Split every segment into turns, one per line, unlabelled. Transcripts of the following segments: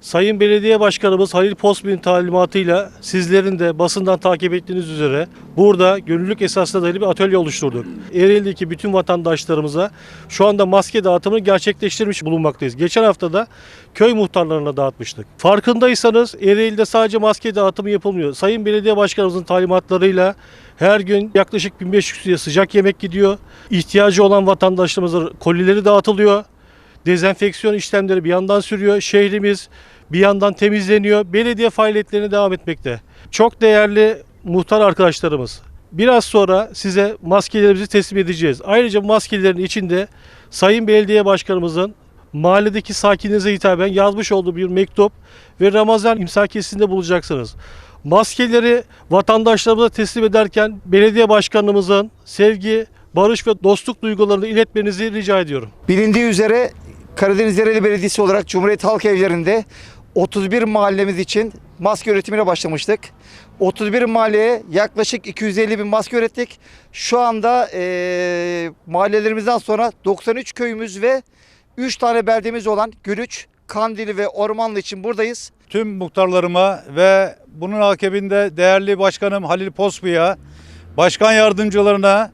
Sayın Belediye Başkanımız Halil Posbin talimatıyla sizlerin de basından takip ettiğiniz üzere burada gönüllülük esasına dayalı bir atölye oluşturduk. Ereğli'deki bütün vatandaşlarımıza şu anda maske dağıtımını gerçekleştirmiş bulunmaktayız. Geçen hafta da köy muhtarlarına dağıtmıştık. Farkındaysanız Ereğli'de sadece maske dağıtımı yapılmıyor. Sayın Belediye Başkanımızın talimatlarıyla her gün yaklaşık 1500 liraya sıcak yemek gidiyor. İhtiyacı olan vatandaşlarımıza kolileri dağıtılıyor. Dezenfeksiyon işlemleri bir yandan sürüyor. Şehrimiz bir yandan temizleniyor. Belediye faaliyetlerine devam etmekte. Çok değerli muhtar arkadaşlarımız. Biraz sonra size maskelerimizi teslim edeceğiz. Ayrıca bu maskelerin içinde Sayın Belediye Başkanımızın mahalledeki sakinlerinize hitaben yazmış olduğu bir mektup ve Ramazan imsakesinde bulacaksınız. Maskeleri vatandaşlarımıza teslim ederken belediye başkanımızın sevgi, barış ve dostluk duygularını iletmenizi rica ediyorum.
Bilindiği üzere Karadeniz Yereli Belediyesi olarak Cumhuriyet Halk Evleri'nde 31 mahallemiz için maske üretimine başlamıştık. 31 mahalleye yaklaşık 250 bin maske ürettik. Şu anda eee mahallelerimizden sonra 93 köyümüz ve 3 tane beldemiz olan Gülüç, Kandili ve Ormanlı için buradayız.
tüm muhtarlarıma ve bunun akabinde değerli başkanım Halil Pospı'ya, başkan yardımcılarına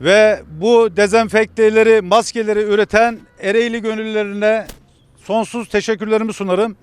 ve bu dezenfekteleri, maskeleri üreten Ereğli gönüllülerine sonsuz teşekkürlerimi sunarım.